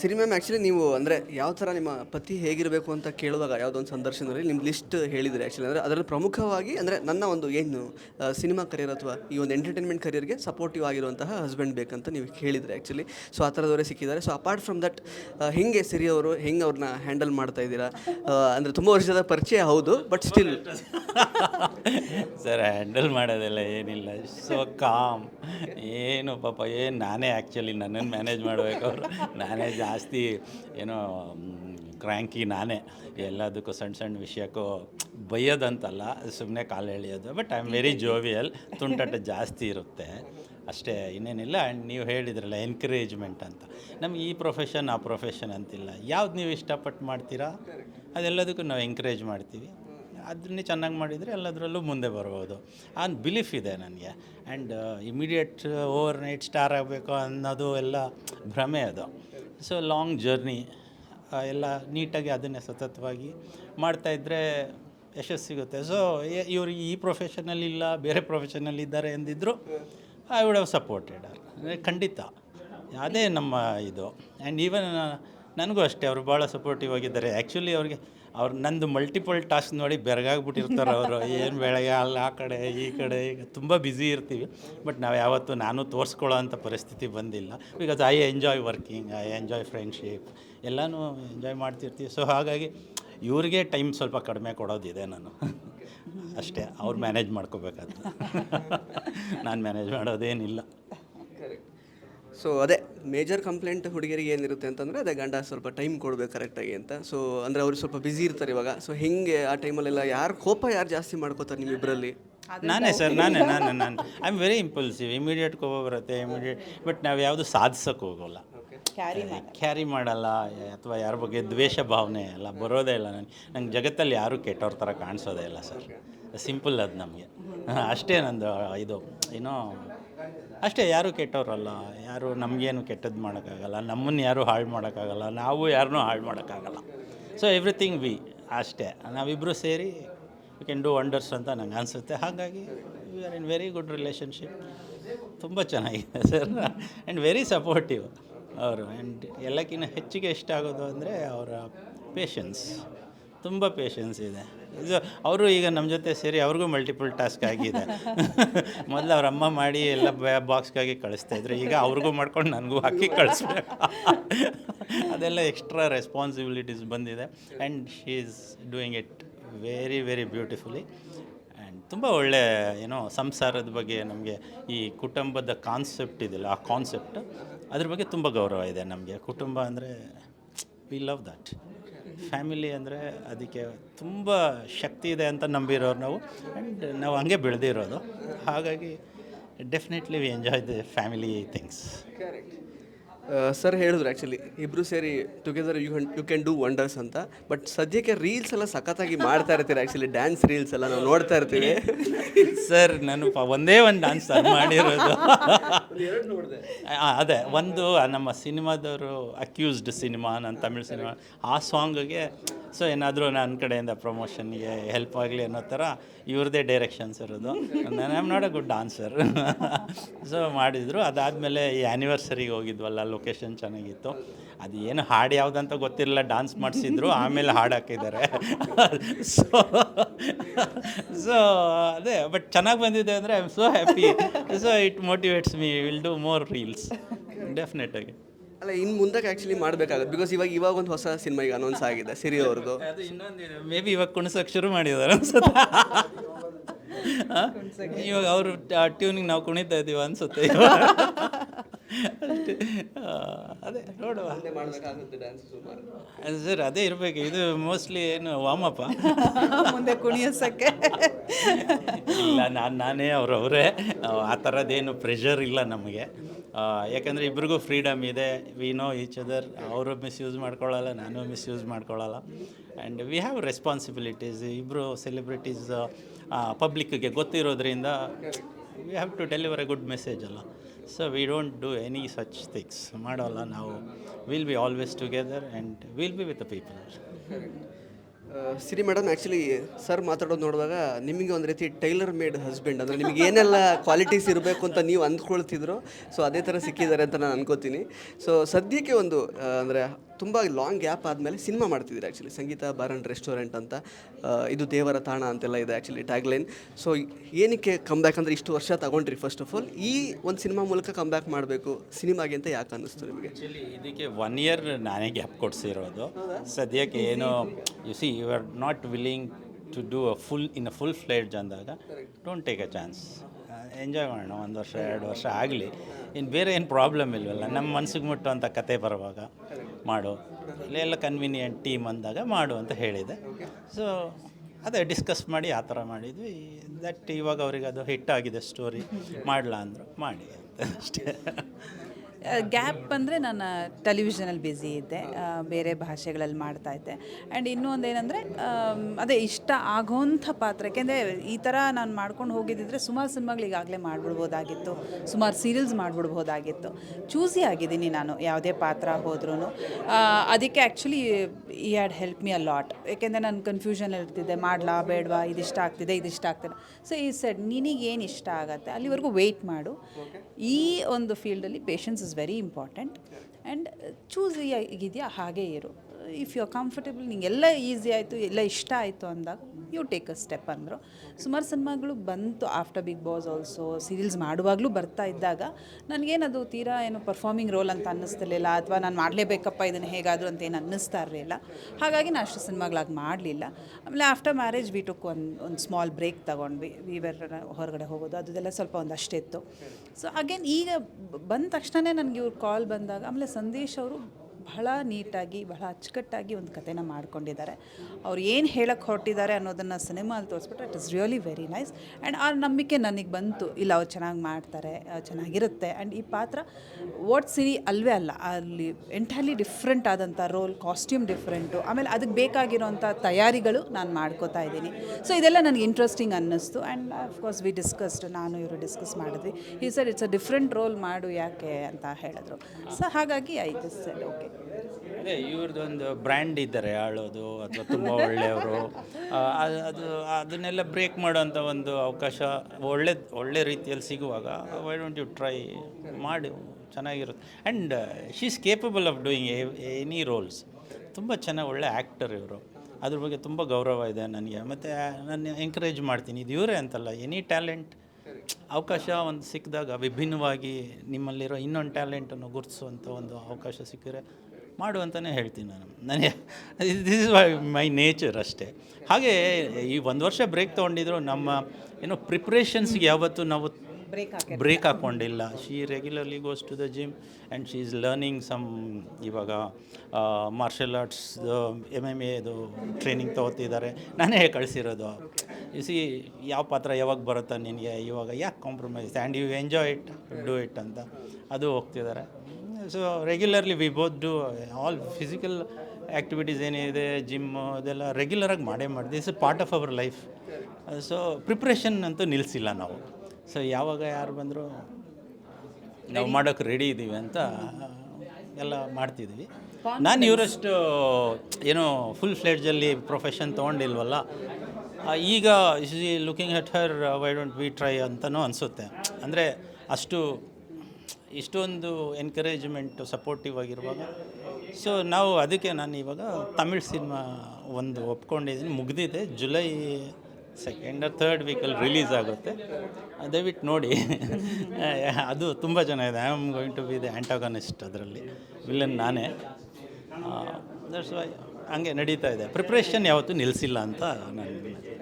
ಸಿರಿ ma'am actually ನೀವು ಅಂದರೆ ಯಾವ ಥರ ನಿಮ್ಮ ಪತಿ ಹೇಗಿರಬೇಕು ಅಂತ ಕೇಳುವಾಗ ಯಾವುದೊಂದು ಸಂದರ್ಶನದಲ್ಲಿ ನಿಮ್ಮ ಲಿಸ್ಟ್ ಹೇಳಿದರೆ ಆ್ಯಕ್ಚುಲಿ ಅಂದರೆ ಅದರಲ್ಲಿ ಪ್ರಮುಖವಾಗಿ ಅಂದರೆ ನನ್ನ ಒಂದು ಏನು ಸಿನಿಮಾ ಕರಿಯರ್ ಅಥವಾ ಈ ಒಂದು ಎಂಟರ್ಟೈನ್ಮೆಂಟ್ ಕರಿಯರ್ಗೆ ಸಪೋರ್ಟಿವ್ ಆಗಿರುವಂತಹ ಹಸ್ಬೆಂಡ್ ಬೇಕಂತ ನೀವು ಹೇಳಿದರೆ ಆ್ಯಕ್ಚುಲಿ ಸೊ ಆ ಥರದವರೇ ಸಿಕ್ಕಿದ್ದಾರೆ. ಸೊ ಅಪಾರ್ಟ್ ಫ್ರಮ್ ದಟ್ ಹೆಂಗೆ ಸಿರಿ ಅವರು ಹೆಂಗೆ ಅವ್ರನ್ನ ಹ್ಯಾಂಡಲ್ ಮಾಡ್ತಾ ಇದ್ದೀರಾ? ಅಂದರೆ ತುಂಬ ವರ್ಷದ ಪರಿಚಯ ಹೌದು ಬಟ್ ಸ್ಟಿಲ್ ಸರ್ ಹ್ಯಾಂಡಲ್ ಮಾಡೋದೆಲ್ಲ ಏನಿಲ್ಲ. ಸೊ ಕಾಮ್ ಏನು ಪಾಪ, ಏನು ನಾನೇ ಆ್ಯಕ್ಚುಲಿ ನನ್ನನ್ನು ಮ್ಯಾನೇಜ್ ಮಾಡಬೇಕು ಅವರು. ನಾನೇ ಜಾಸ್ತಿ ಏನೋ ಕ್ರ್ಯಾಂಕಿ ನಾನೇ. ಎಲ್ಲದಕ್ಕೂ ಸಣ್ಣ ಸಣ್ಣ ವಿಷಯಕ್ಕೂ ಬೈಯೋದಂತಲ್ಲ ಸುಮ್ಮನೆ ಕಾಲು ಎಳೆಯೋದು. But I am very jovial, ತುಂಟಾಟ ಜಾಸ್ತಿ ಇರುತ್ತೆ. ಅಷ್ಟೇ, ಇನ್ನೇನಿಲ್ಲ. ಆ್ಯಂಡ್ ನೀವು ಹೇಳಿದ್ರಲ್ಲ ಎನ್ಕರೇಜ್ಮೆಂಟ್ ಅಂತ. ನಮ್ಗೆ ಈ ಪ್ರೊಫೆಷನ್ ಆ ಪ್ರೊಫೆಷನ್ ಅಂತಿಲ್ಲ. ಯಾವ್ದು ನೀವು ಇಷ್ಟಪಟ್ಟು ಮಾಡ್ತೀರಾ? ಅದೆಲ್ಲದಕ್ಕೂ ನಾವು ಎಂಕರೇಜ್ ಮಾಡ್ತೀವಿ. ಅದನ್ನೇ ಚೆನ್ನಾಗಿ ಮಾಡಿದರೆ ಎಲ್ಲದರಲ್ಲೂ ಮುಂದೆ ಬರ್ಬೋದು. ಆ ಬಿಲೀಫ್ ಇದೆ ನನಗೆ. And immediate overnight star ಆಗಬೇಕು ಅನ್ನೋದು ಎಲ್ಲ ಭ್ರಮೆ ಅದು. ಸೊ ಲಾಂಗ್ ಜರ್ನಿ ಎಲ್ಲ ನೀಟಾಗಿ ಅದನ್ನೇ ಸತತವಾಗಿ ಮಾಡ್ತಾಯಿದ್ರೆ ಯಶಸ್ಸು ಸಿಗುತ್ತೆ. ಸೊ ಇವರು ಈ ಪ್ರೊಫೆಷನಲ್ಲಿ ಇಲ್ಲ, ಬೇರೆ ಪ್ರೊಫೆಷನಲ್ಲಿ ಇದ್ದಾರೆ ಎಂದಿದ್ರು ಐ ವುಡ್ ಹ್ಯಾವ್ ಸಪೋರ್ಟೆಡ್ ಅಂದರೆ ಖಂಡಿತ. ಅದೇ ನಮ್ಮ ಇದು. ಆ್ಯಂಡ್ ಈವನ್ ನನಗೂ ಅಷ್ಟೇ, ಅವರು ಭಾಳ ಸಪೋರ್ಟಿವ್ ಆಗಿದ್ದಾರೆ. ಆ್ಯಕ್ಚುಲಿ ಅವ್ರಿಗೆ ಅವ್ರು ನಂದು ಮಲ್ಟಿಪಲ್ ಟಾಸ್ಕ್ ನೋಡಿ ಬೆರಗಾಗ್ಬಿಟ್ಟಿರ್ತಾರೆ ಅವರು. ಏನು ಬೆಳಗ್ಗೆ ಅಲ್ಲಿ ಆ ಕಡೆ, ಈ ಕಡೆ, ಈಗ ತುಂಬ ಬ್ಯುಸಿ ಇರ್ತೀವಿ. ಬಟ್ ನಾವು ಯಾವತ್ತೂ ನಾನು ತೋರಿಸ್ಕೊಳ್ಳೋ ಅಂಥ ಪರಿಸ್ಥಿತಿ ಬಂದಿಲ್ಲ. Because I enjoy working I enjoy friendship ಎಲ್ಲನೂ ಎಂಜಾಯ್ ಮಾಡ್ತಿರ್ತೀವಿ. ಸೊ ಹಾಗಾಗಿ ಇವ್ರಿಗೆ ಟೈಮ್ ಸ್ವಲ್ಪ ಕಡಿಮೆ ಕೊಡೋದಿದೆ ನಾನು. ಅಷ್ಟೇ, ಅವ್ರು ಮ್ಯಾನೇಜ್ ಮಾಡ್ಕೋಬೇಕಾದ್ರೆ ನಾನು ಮ್ಯಾನೇಜ್ ಮಾಡೋದೇನಿಲ್ಲ. ಸೊ ಅದೇ ಮೇಜರ್ ಕಂಪ್ಲೇಂಟ್ ಹುಡುಗಿಯರಿಗೆ ಏನಿರುತ್ತೆ ಅಂತಂದರೆ ಅದೇ ಗಂಡ ಸ್ವಲ್ಪ ಟೈಮ್ ಕೊಡಬೇಕು ಕರೆಕ್ಟಾಗಿ ಅಂತ. ಸೊ ಅಂದರೆ ಅವರು ಸ್ವಲ್ಪ ಬ್ಯುಸಿ ಇರ್ತಾರೆ ಇವಾಗ. ಸೊ ಹೆಂಗೆ ಆ ಟೈಮಲ್ಲೆಲ್ಲ ಯಾರು ಕೋಪ ಯಾರು ಜಾಸ್ತಿ ಮಾಡ್ಕೋತಾರೆ ನಿಮ್ಮಿಬ್ಬರಲ್ಲಿ ನಾನೇ ಸರ್ ನಾನೇ ನಾನೇ ನಾನು. I am very impulsive immediate ಕೋಪ ಬರುತ್ತೆ ಇಮಿಡಿಯೇಟ್ ಬಟ್ ನಾವು ಯಾವುದು ಸಾಧಿಸೋಕೆ ಹೋಗೋಲ್ಲ. ಕ್ಯಾರಿ ಮಾಡಲ್ಲ. ಅಥವಾ ಯಾರ ಬಗ್ಗೆ ದ್ವೇಷ ಭಾವನೆ ಎಲ್ಲ ಬರೋದೇ ಇಲ್ಲ ನನಗೆ ನಂಗೆ ಜಗತ್ತಲ್ಲಿ ಯಾರೂ ಕೆಟ್ಟವ್ರ ಥರ ಕಾಣಿಸೋದೇ ಇಲ್ಲ ಸರ್ ಸಿಂಪಲ್ ಅದು ನಮಗೆ. ಅಷ್ಟೇ ನಂದು ಇದು ಏನೋ ಅಷ್ಟೇ, ಯಾರೂ ಕೆಟ್ಟವರಲ್ಲ. ಯಾರು ನಮಗೇನು ಕೆಟ್ಟದ್ದು ಮಾಡೋಕ್ಕಾಗಲ್ಲ. ನಮ್ಮನ್ನು ಯಾರೂ ಹಾಳು ಮಾಡೋಕ್ಕಾಗಲ್ಲ. ನಾವು ಯಾರನ್ನೂ ಹಾಳು ಮಾಡೋಕ್ಕಾಗಲ್ಲ. ಸೊ ಎವ್ರಿಥಿಂಗ್ ವಿ ಅಷ್ಟೇ. ನಾವಿಬ್ಬರು ಸೇರಿ ಯು ಕ್ಯಾನ್ ಡೂ ವಂಡರ್ಸ್ ಅಂತ ನಂಗೆ ಅನಿಸುತ್ತೆ. ಹಾಗಾಗಿ we are in very good relationship ತುಂಬ ಚೆನ್ನಾಗಿದೆ ಸರ್ ಆ್ಯಂಡ್ ವೆರಿ ಸಪೋರ್ಟಿವ್ ಅವರು ಆ್ಯಂಡ್ ಎಲ್ಲಕ್ಕಿಂತ ಹೆಚ್ಚಿಗೆ ಇಷ್ಟ ಆಗೋದು ಅಂದರೆ ಅವರ ಪೇಷನ್ಸ್ ತುಂಬ ಪೇಷನ್ಸ್ ಇದೆ. ಇದು ಅವರು ಈಗ ನಮ್ಮ ಜೊತೆ ಸೇರಿ ಅವ್ರಿಗೂ ಮಲ್ಟಿಪಲ್ ಟಾಸ್ಕ್ ಆಗಿದೆ. ಮೊದಲು ಅವ್ರ ಅಮ್ಮ ಮಾಡಿ ಎಲ್ಲ ಬಾಕ್ಸ್ಗಾಗಿ ಕಳಿಸ್ತಾಯಿದ್ರು ಈಗ ಅವ್ರಿಗೂ ಮಾಡ್ಕೊಂಡು ನನಗೂ ಹಾಕಿ ಕಳಿಸ್ಬೇಕು. ಅದೆಲ್ಲ ಎಕ್ಸ್ಟ್ರಾ ರೆಸ್ಪಾನ್ಸಿಬಿಲಿಟೀಸ್ ಬಂದಿದೆ. And she is doing it very very beautifully and ತುಂಬ ಒಳ್ಳೆ, ಏನೋ, ಸಂಸಾರದ ಬಗ್ಗೆ ನಮಗೆ ಈ ಕುಟುಂಬದ ಕಾನ್ಸೆಪ್ಟ್ ಇದೆಯಲ್ಲ, ಆ ಕಾನ್ಸೆಪ್ಟ್ ಅದ್ರ ಬಗ್ಗೆ ತುಂಬ ಗೌರವ ಇದೆ ನಮಗೆ. ಕುಟುಂಬ ಅಂದರೆ ವಿ ಲವ್ ದಟ್ ಫ್ಯಾಮಿಲಿ ಅಂದರೆ ಅದಕ್ಕೆ ತುಂಬ ಶಕ್ತಿ ಇದೆ ಅಂತ ನಂಬಿರೋರು ನಾವು ಆ್ಯಂಡ್ ನಾವು ಹಂಗೆ ಬೆಳೆದಿರೋದು. ಹಾಗಾಗಿ definitely we enjoy the family things. Sir ಹೇಳಿದ್ರು ಆ್ಯಕ್ಚುಲಿ ಇಬ್ಬರು ಸೇರಿ together you you can do wonders ಅಂತ. ಬಟ್ ಸದ್ಯಕ್ಕೆ ರೀಲ್ಸ್ ಎಲ್ಲ ಸಖತ್ತಾಗಿ ಮಾಡ್ತಾ ಇರ್ತೀರಿ ಆ್ಯಕ್ಚುಲಿ? ಡ್ಯಾನ್ಸ್ ರೀಲ್ಸ್ ಎಲ್ಲ ನಾವು ನೋಡ್ತಾ ಇರ್ತೀವಿ. ಸರ್ ನಾನು ಒಂದೇ ಒಂದು ಡ್ಯಾನ್ಸ್ ಮಾಡಿರೋದು. ಅದೇ ಒಂದು ನಮ್ಮ ಸಿನಿಮಾದವರು ಅಕ್ಯೂಸ್ಡ್ ಸಿನಿಮಾ ನನ್ನ ತಮಿಳ್ ಸಿನಿಮಾ ಆ ಸಾಂಗ್ಗೆ ಸೊ ಏನಾದರೂ ನನ್ನ ಕಡೆಯಿಂದ ಪ್ರಮೋಷನ್ಗೆ ಹೆಲ್ಪ್ ಆಗಲಿ ಅನ್ನೋ ಥರ ಇವ್ರದೇ ಡೈರೆಕ್ಷನ್ಸ್ ಇರೋದು. ನಾನು am not a good dancer so ಮಾಡಿದರು. ಅದಾದಮೇಲೆ ಈ ಆ್ಯನಿವರ್ಸರಿಗೆ ಹೋಗಿದ್ವಲ್ಲ ಲೊಕೇಶನ್ ಚೆನ್ನಾಗಿತ್ತು. ಅದು ಏನು ಹಾಡು ಯಾವುದಂತ ಗೊತ್ತಿರಲಿಲ್ಲ ಡಾನ್ಸ್ ಮಾಡಿಸಿದ್ರು ಆಮೇಲೆ ಹಾಡು ಹಾಕಿದ್ದಾರೆ. ಸೊ ಸೊ ಅದೇ ಬಟ್ ಚೆನ್ನಾಗಿ ಬಂದಿದೆ ಅಂದರೆ I am so happy so it motivates me will do more reels ಡೆಫಿನೆಟಾಗಿ ಅಲ್ಲ ಇನ್ನು ಮುಂದಕ್ಕೆ ಆ್ಯಕ್ಚುಲಿ ಮಾಡಬೇಕಾಗುತ್ತೆ. ಬಿಕಾಸ್ ಇವಾಗ ಇವಾಗ ಒಂದು ಹೊಸ ಸಿನಿಮಾ ಈಗ ಅನೌನ್ಸ್ ಆಗಿದೆ ಸಿರಿ ಅವ್ರದ್ದು ಅದು ಮೇ ಬಿ ಇವಾಗ ಕುಣಿಸೋಕೆ ಶುರು ಮಾಡಿದ್ದಾರೆ ಅನ್ಸುತ್ತೆ? ಇವಾಗ ಅವರು ಟ್ಯೂನಿಗೆ ನಾವು ಕುಣಿತಾ ಇದ್ದೀವಿ ಅನ್ಸುತ್ತೆ ಇವಾಗ. ಅಷ್ಟೇ. ಅದೇ ನೋಡುವ. ಸರ್ ಅದೇ ಇರಬೇಕು. ಇದು ಮೋಸ್ಟ್ಲಿ ಏನು ವಾಮಪ್ಪ ಮುಂದೆ ಕುಣಿಯೋಸಕ್ಕೆ. ಇಲ್ಲ ನಾನು ನಾನೇ ಅವರವರೇ. ಆ ಥರದ್ದೇನು ಪ್ರೆಷರ್ ಇಲ್ಲ ನಮಗೆ. ಯಾಕಂದರೆ ಇಬ್ರಿಗೂ ಫ್ರೀಡಮ್ ಇದೆ. ವಿ ನೋ ಈಚ್ ಅದರ್ ಅವರು ಮಿಸ್ಯೂಸ್ ಮಾಡ್ಕೊಳ್ಳಲ್ಲ ನಾನು ಮಿಸ್ಯೂಸ್ ಮಾಡ್ಕೊಳ್ಳಲ್ಲ. ಆ್ಯಂಡ್ ವಿ ಹ್ಯಾವ್ ರೆಸ್ಪಾನ್ಸಿಬಿಲಿಟೀಸ್ ಇಬ್ಬರು ಸೆಲೆಬ್ರಿಟೀಸ್ ಪಬ್ಲಿಕ್ಗೆ ಗೊತ್ತಿರೋದ್ರಿಂದ we have to deliver a good message ಅಲ್ಲ. So we don't do any such things ಮಾಡೋಲ್ಲ ನಾವು will be always together and will be with the people Siri madam actually sir ಮಾತಾಡೋದು ನೋಡಿದಾಗ ನಿಮಗೆ ಒಂದು ರೀತಿ ಟೈಲರ್ ಮೇಡ್ ಹಸ್ಬೆಂಡ್ ಅಂದರೆ ನಿಮಗೆ ಏನೆಲ್ಲ ಕ್ವಾಲಿಟೀಸ್ ಇರಬೇಕು ಅಂತ ನೀವು ಅಂದ್ಕೊಳ್ತಿದ್ರು ಸೊ ಅದೇ ಥರ ಸಿಕ್ಕಿದ್ದಾರೆ ಅಂತ ನಾನು ಅನ್ಕೋತೀನಿ. ಸೊ ಸದ್ಯಕ್ಕೆ ಒಂದು ಅಂದರೆ ತುಂಬ ಲಾಂಗ್ ಗ್ಯಾಪ್ ಆದಮೇಲೆ ಸಿನಿಮಾ ಮಾಡ್ತಿದ್ದೀರಿ actually Sangeetha bar and restaurant ಅಂತ ಇದು ದೇವರ ತಾಣ ಅಂತೆಲ್ಲ ಇದೆ ಆ್ಯಕ್ಚುಲಿ ಟ್ಯಾಗ್ಲೈನ್ ಸೊ ಏನಕ್ಕೆ ಕಮ್ ಬ್ಯಾಕ್ ಅಂದರೆ ಇಷ್ಟು ವರ್ಷ ತಗೊಂಡ್ರಿ ಫಸ್ಟ್ ಆಫ್ ಆಲ್ ಈ ಒಂದು ಸಿನಿಮಾ ಮೂಲಕ ಕಮ್ ಬ್ಯಾಕ್ ಮಾಡಬೇಕು ಸಿನಿಮಾಗೆ ಅಂತ ಯಾಕೆ ಅನ್ನಿಸ್ತು ನಿಮಗೆ? ಆ್ಯಕ್ಚುಲಿ ಇದಕ್ಕೆ ಒನ್ ಇಯರ್ ನಾನೇ ಗ್ಯಾಪ್ ಕೊಡಿಸಿರೋದು. ಸದ್ಯಕ್ಕೆ ಏನು you see you are not willing to do a full in a full flight ಅಂದಾಗ don't take a chance enjoy ಮಾಡೋಣ ಒಂದು ವರ್ಷ ಎರಡು ವರ್ಷ ಆಗಲಿ. ಇನ್ನು ಬೇರೆ ಏನು ಪ್ರಾಬ್ಲಮ್ ಇಲ್ವಲ್ಲ ನಮ್ಮ ಮನಸ್ಸಿಗೆ ಮುಟ್ಟುವಂಥ ಕತೆ ಬರುವಾಗ. ಮಾಡು. ಇಲ್ಲೆಲ್ಲ ಕನ್ವೀನಿಯೆಂಟ್ ಟೀಮ್ ಅಂದಾಗ ಮಾಡು ಅಂತ ಹೇಳಿದೆ. ಸೊ ಅದೇ ಡಿಸ್ಕಸ್ ಮಾಡಿ ಆ ಥರ ಮಾಡಿದ್ವಿ. ದಟ್ ಇವಾಗ ಅವ್ರಿಗೆ ಅದು ಹಿಟ್ ಆಗಿದೆ ಸ್ಟೋರಿ ಮಾಡಲ ಅಂದರು. ಮಾಡಿ ಅಂತ ಅಷ್ಟೇ. ಗ್ಯಾಪ್ ಅಂದರೆ ನಾನು ಟೆಲಿವಿಷನಲ್ಲಿ ಬ್ಯುಸಿ ಇದ್ದೆ ಬೇರೆ ಭಾಷೆಗಳಲ್ಲಿ ಮಾಡ್ತಾ ಇದ್ದೆ. ಆ್ಯಂಡ್ ಇನ್ನೂ ಒಂದು ಏನಂದರೆ ಅದೇ ಇಷ್ಟ ಆಗೋಂಥ ಪಾತ್ರ ಯಾಕೆಂದರೆ ಈ ಥರ ನಾನು ಮಾಡ್ಕೊಂಡು ಹೋಗಿದ್ದಿದ್ರೆ ಸುಮಾರು ಸಿನಿಮಾಗಳು ಈಗಾಗಲೇ ಮಾಡಿಬಿಡ್ಬೋದಾಗಿತ್ತು ಸುಮಾರು ಸೀರಿಯಲ್ಸ್ ಮಾಡಿಬಿಡ್ಬೋದಾಗಿತ್ತು. ಚೂಸಿ ಆಗಿದ್ದೀನಿ ನಾನು ಯಾವುದೇ ಪಾತ್ರ ಹೋದ್ರೂ ಅದಕ್ಕೆ actually he had help me a lot ಯಾಕೆಂದರೆ ನಾನು ಕನ್ಫ್ಯೂಷನ್ ಇರ್ತಿದ್ದೆ ಮಾಡಲಾ ಬೇಡವಾ ಇದಿಷ್ಟ ಆಗ್ತಿದೆ ಇದಿಷ್ಟ ಆಗ್ತಿದೆ. ಸೊ ಈ ಸೆಡ್ ನಿನಗೇನು ಇಷ್ಟ ಆಗುತ್ತೆ? ಅಲ್ಲಿವರೆಗೂ ವೆಯ್ಟ್ ಮಾಡು. ಈ ಒಂದು ಫೀಲ್ಡಲ್ಲಿ patience is very important and choose ಆಗಿದೆಯಾ ಹಾಗೇ ಇರು. ಇಫ್ ಯು ಆರ್ ಕಂಫರ್ಟೇಬಲ್ ನಿಂಗೆಲ್ಲ ಈಸಿ ಆಯಿತು, ಎಲ್ಲ ಇಷ್ಟ ಆಯಿತು ಅಂದಾಗ ಯು ಟೇಕ್ ಅ ಸ್ಟೆಪ್ ಅಂದರು. ಸುಮಾರು ಸಿನಿಮಾಗಳು ಬಂತು after Bigg Boss also serials ಮಾಡುವಾಗಲೂ ಬರ್ತಾ ಇದ್ದಾಗ ನನಗೇನದು ತೀರಾ ಏನು ಪರ್ಫಾರ್ಮಿಂಗ್ ರೋಲ್ ಅಂತ ಅನ್ನಿಸ್ತಿರ್ಲಿಲ್ಲ, ಅಥವಾ ನಾನು ಮಾಡಲೇಬೇಕಪ್ಪ, ಇದನ್ನು ಹೇಗಾದರೂ ಅಂತ ಏನು ಅನ್ನಿಸ್ತಾ ಇರಲಿಲ್ಲ. ಹಾಗಾಗಿ ನಾನು ಅಷ್ಟು ಸಿನಿಮಾಗಳಾಗಿ ಮಾಡಲಿಲ್ಲ. ಆಮೇಲೆ ಆಫ್ಟರ್ ಮ್ಯಾರೇಜ್ ವಿ ಟುಕ್ ಒಂದು ಒಂದು ಸ್ಮಾಲ್ ಬ್ರೇಕ್ ತಗೊಂಡ್ವಿ. ವಿ ವೆರ್ ಹೊರಗಡೆ ಹೋಗೋದು ಅದೆಲ್ಲ ಸ್ವಲ್ಪ ಒಂದಷ್ಟು ಇತ್ತು ಸೊ ಅಗೇನ್ ಈಗ ಬಂದ ತಕ್ಷಣವೇ ನನಗೆ ಇವ್ರು ಕಾಲ್ ಬಂದಾಗ, ಆಮೇಲೆ ಸಂದೇಶ್ ಅವರು ಬಹಳ ನೀಟಾಗಿ, ಬಹಳ ಅಚ್ಚುಕಟ್ಟಾಗಿ ಒಂದು ಕಥೆನ ಮಾಡ್ಕೊಂಡಿದ್ದಾರೆ. ಅವ್ರು ಏನು ಹೇಳಕ್ಕೆ ಹೊರಟಿದ್ದಾರೆ ಅನ್ನೋದನ್ನು ಸಿನಿಮಾಲ್ಲಿ ತೋರಿಸ್ಬಿಟ್ರೆ it is really very nice and ಆ ನಂಬಿಕೆ ನನಗೆ ಬಂತು. ಇಲ್ಲ, ಅವ್ರು ಚೆನ್ನಾಗಿ ಮಾಡ್ತಾರೆ ಚೆನ್ನಾಗಿರುತ್ತೆ. ಆ್ಯಂಡ್ ಈ ಪಾತ್ರ ಓಟ್ ಸಿರಿ ಅಲ್ವೇ ಅಲ್ಲ, ಅಲ್ಲಿ ಎಂಟೈರ್ಲಿ ಡಿಫ್ರೆಂಟ್ ಆದಂಥ ರೋಲ್ ಕಾಸ್ಟ್ಯೂಮ್ ಡಿಫ್ರೆಂಟು ಆಮೇಲೆ ಅದಕ್ಕೆ ಬೇಕಾಗಿರೋಂಥ ತಯಾರಿಗಳು ನಾನು ಮಾಡ್ಕೋತಾ ಇದ್ದೀನಿ. ಸೊ ಇದೆಲ್ಲ ನನಗೆ ಇಂಟ್ರೆಸ್ಟಿಂಗ್ ಅನ್ನಿಸ್ತು. ಆ್ಯಂಡ್ ಅಫ್ಕೋರ್ಸ್ ವಿ ಡಿಸ್ಕಸ್ಡ್ ನಾನು, ಇವರು ಡಿಸ್ಕಸ್ ಮಾಡಿದ್ವಿ. ಈ sir it's a different role ಮಾಡು ಯಾಕೆ? ಅಂತ ಹೇಳಿದ್ರು. ಸೊ ಹಾಗಾಗಿ ಐ ಜಸ್ಟ್ ಓಕೆ ಅದೇ, ಇವ್ರದ್ದೊಂದು ಬ್ರ್ಯಾಂಡ್ ಇದ್ದಾರೆ, ಆಳೋದು ಅಥವಾ ತುಂಬ ಒಳ್ಳೆಯವರು. ಅದ್- ಅದು, ಅದನ್ನೆಲ್ಲ ಬ್ರೇಕ್ ಮಾಡೋಂಥ ಒಂದು ಅವಕಾಶ ಒಳ್ಳೆ ಒಳ್ಳೆ ರೀತಿಯಲ್ಲಿ ಸಿಗುವಾಗ ವೈ ಡೋಂಟ್ ಯು ಟ್ರೈ ಮಾಡಿ, ಚೆನ್ನಾಗಿರುತ್ತೆ. And she is capable of doing any roles ತುಂಬ ಚೆನ್ನಾಗಿ ಒಳ್ಳೆ ಆ್ಯಕ್ಟರ್ ಇವರು. ಅದ್ರ ಬಗ್ಗೆ ತುಂಬ ಗೌರವ ಇದೆ ನನಗೆ. ಮತ್ತು ನಾನು ಎಂಕರೇಜ್ ಮಾಡ್ತೀನಿ. ಇದು ಇವರೇ ಅಂತಲ್ಲ ಎನಿ ಟ್ಯಾಲೆಂಟ್ ಅವಕಾಶ ಒಂದು ಸಿಕ್ಕಿದಾಗ ವಿಭಿನ್ನವಾಗಿ ನಿಮ್ಮಲ್ಲಿರೋ ಇನ್ನೊಂದು ಟ್ಯಾಲೆಂಟನ್ನು ಗುರುತಿಸುವಂಥ ಒಂದು ಅವಕಾಶ ಸಿಕ್ಕಿದ್ರೆ ಮಾಡು ಅಂತಲೇ ಹೇಳ್ತೀನಿ ನಾನು. ನನಗೆ ದಿಸ್ ಇಸ್ ಮೈ ನೇಚರ್ ಅಷ್ಟೇ. ಹಾಗೆ ಈ ಒಂದು ವರ್ಷ ಬ್ರೇಕ್ ತೊಗೊಂಡಿದ್ರು ನಮ್ಮ, ಏನೋ ಪ್ರಿಪ್ರೇಷನ್ಸ್ಗೆ ಯಾವತ್ತೂ ನಾವು break ಹಾಕ್ಕೊಂಡಿಲ್ಲ. She regularly goes to the gym and she is learning some ಇವಾಗ ಮಾರ್ಷಲ್ ಆರ್ಟ್ಸ್ ಎಂ ಎಂ ಎದು ಟ್ರೈನಿಂಗ್ ತೊಗೋತಿದ್ದಾರೆ. ನಾನೇ ಕಳಿಸಿರೋದು. ಸಿ ಯಾವ ಪಾತ್ರ ಯಾವಾಗ ಬರುತ್ತಾ ನಿನಗೆ? ಇವಾಗ ಯಾಕೆ compromise and you enjoy it do it ಅಂತ. ಅದು ಹೋಗ್ತಿದ್ದಾರೆ. So regularly we both do all physical activities ಏನಿದೆ ಜಿಮ್ ಅದೆಲ್ಲ ರೆಗ್ಯುಲರಾಗಿ ಮಾಡೇ ಮಾಡಿದೆ is part of our life so preparation ಅಂತೂ ನಿಲ್ಲಿಸಿಲ್ಲ ನಾವು. ಸೊ ಯಾವಾಗ ಯಾರು ಬಂದರೂ ನಾವು ಮಾಡೋಕ್ಕೆ ರೆಡಿ ಇದ್ದೀವಿ ಅಂತ ಎಲ್ಲ ಮಾಡ್ತಿದ್ವಿ. ನಾನು ಇವರಷ್ಟು ಏನೋ ಫುಲ್ ಫ್ಲೆಡ್ಜಲ್ಲಿ ಪ್ರೊಫೆಷನ್ ತೊಗೊಂಡಿಲ್ವಲ್ಲ ಈಗ ಈಗ looking at her why don't we try ಅಂತಲೂ ಅನಿಸುತ್ತೆ. ಅಂದರೆ ಅಷ್ಟು ಇಷ್ಟೊಂದು ಎನ್ಕರೇಜ್ಮೆಂಟು ಸಪೋರ್ಟಿವ್ ಆಗಿರುವಾಗ ಸೊ ನಾವು ಅದಕ್ಕೆ ನಾನು ಇವಾಗ ತಮಿಳ್ ಸಿನಿಮಾ ಒಂದು ಒಪ್ಕೊಂಡಿದ್ದೀನಿ ಮುಗ್ದಿದೆ. ಜುಲೈ ಸೆಕೆಂಡ್ ಥರ್ಡ್ ವೀಕಲ್ಲಿ ರಿಲೀಸ್ ಆಗುತ್ತೆ. ದಯವಿಟ್ಟು ನೋಡಿ. ಅದು ತುಂಬ ಇದೆ. I am going to be the antagonist ಅದರಲ್ಲಿ. ವಿಲನ್ ನಾನೇ. ದಟ್ಸ್ ವೈ ಹಂಗೆ ನಡೀತಾ ಇದೆ. ಪ್ರಿಪ್ರೇಷನ್ ಯಾವತ್ತೂ ನಿಲ್ಲಿಸಿಲ್ಲ ಅಂತ ನಾನು